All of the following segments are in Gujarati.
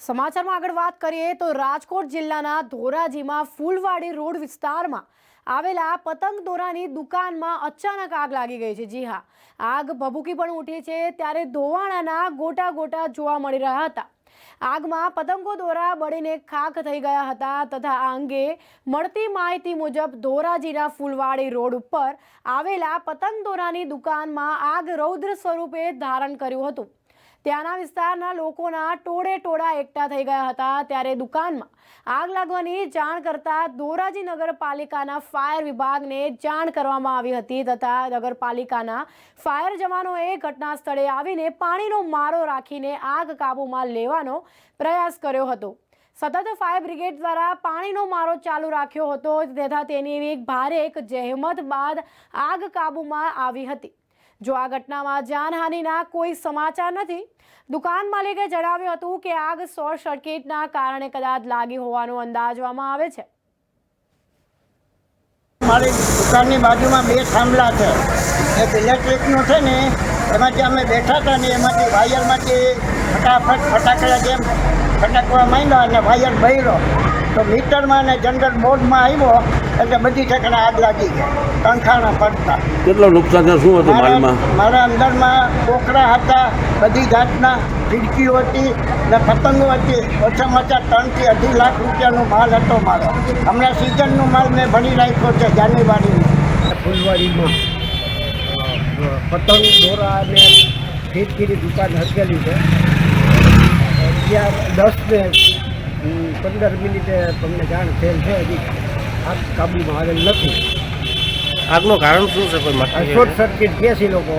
સમાચારમાં આગળ વાત કરીએ તો રાજકોટ જિલ્લાના ધોરાજીમાં ફૂલવાડી રોડ વિસ્તારમાં આવેલા પતંગ દોરાની દુકાનમાં અચાનક આગ લાગી ગઈ છે. જી હા, આગ ભભૂકી પણ ઉઠી છે. ત્યારે ધોવાણાના ગોટા ગોટા જોવા મળી રહ્યા હતા. આગમાં પતંગો દોરા બળીને ખાખ થઈ ગયા હતા તથા આ અંગે મળતી માહિતી મુજબ ધોરાજીના ફૂલવાડી રોડ ઉપર આવેલા પતંગ દોરાની દુકાનમાં આગ રૌદ્ર સ્વરૂપે ધારણ કર્યું હતું. ત્યાંના વિસ્તારના લોકોના ટોળે ટોળા એકઠા થઈ ગયા હતા. ત્યારે દુકાનમાં આગ લાગવાની જાણ કરતા ધોરાજી નગરપાલિકાના ફાયર વિભાગને જાણ કરવામાં આવી હતી તથા નગરપાલિકાના ફાયર જવાનોએ ઘટના સ્થળે આવીને પાણીનો મારો રાખીને આગ કાબૂમાં લેવાનો પ્રયાસ કર્યો હતો. સતત ફાયર બ્રિગેડ દ્વારા પાણીનો મારો ચાલુ રાખ્યો હતો. તથા તેની એક ભારે એક જહેમત બાદ આગ કાબૂમાં આવી હતી. જો આ ઘટનામાં જાનહાનિના કોઈ સમાચાર નથી, દુકાન માલિકે જણાવ્યું હતું કે આગ શોર્ટ સર્કિટના કારણે કદાચ લાગી હોવાનું અંદાજવામાં આવે છે. મારી દુકાનની બાજુમાં બે થાંભલા છે. એક ઇલેક્ટ્રિકનું છે ને, એમાંથી અમે બેઠા હતા ને એમાંથી વાયરમાંથી ફટાફટ ફટાકડા જેમ ફટાકવા માંડ્યા અને ફાયર ભર્યો. તો મીટરમાં અને જનરલ બોર્ડમાં આવ્યો એટલે બધી ઠેકાણે આગ લાગી ગઈ. કંખાણા પડતા કેટલું નુકસાન છે? શું હતું મારા મારા અંદરમાં કોકરા હતા બધી જાતના ખીડકીઓ હતી ને પતંગો હતી. ઓછામાં ઓછા ત્રણથી અઢી લાખ રૂપિયાનો માલ હતો મારો. હમણાં સિઝનનો માલ મેં ભરી રાખ્યો છે જાન્યુઆરીનો ફૂલવાડીમાં પતંગ દોરા અને ખીડકીની દુકાન હકેલી છે. દસ પંદર મિનિટે તમને જાણ થયેલ છે હજી. આગ કાબૂમાં આવેલ નથી. આગનું કારણ શું છે કોઈ શોર્ટ સર્કિટ કે છે લોકો?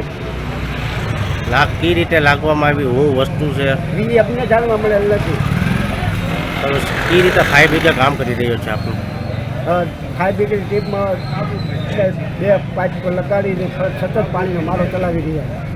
લાગ કઈ રીતે લાગવામાં આવી હું વસ્તુ છે? એ અમને જાણવા મળેલ નથી. કઈ રીતે ફાયર બ્રિગેડ કામ કરી રહ્યો છે આપણું? ફાયર બ્રિગેડ ટીમમાં બે પાઇપ લગાડીને સતત પાણીનો મારો ચલાવી રહ્યા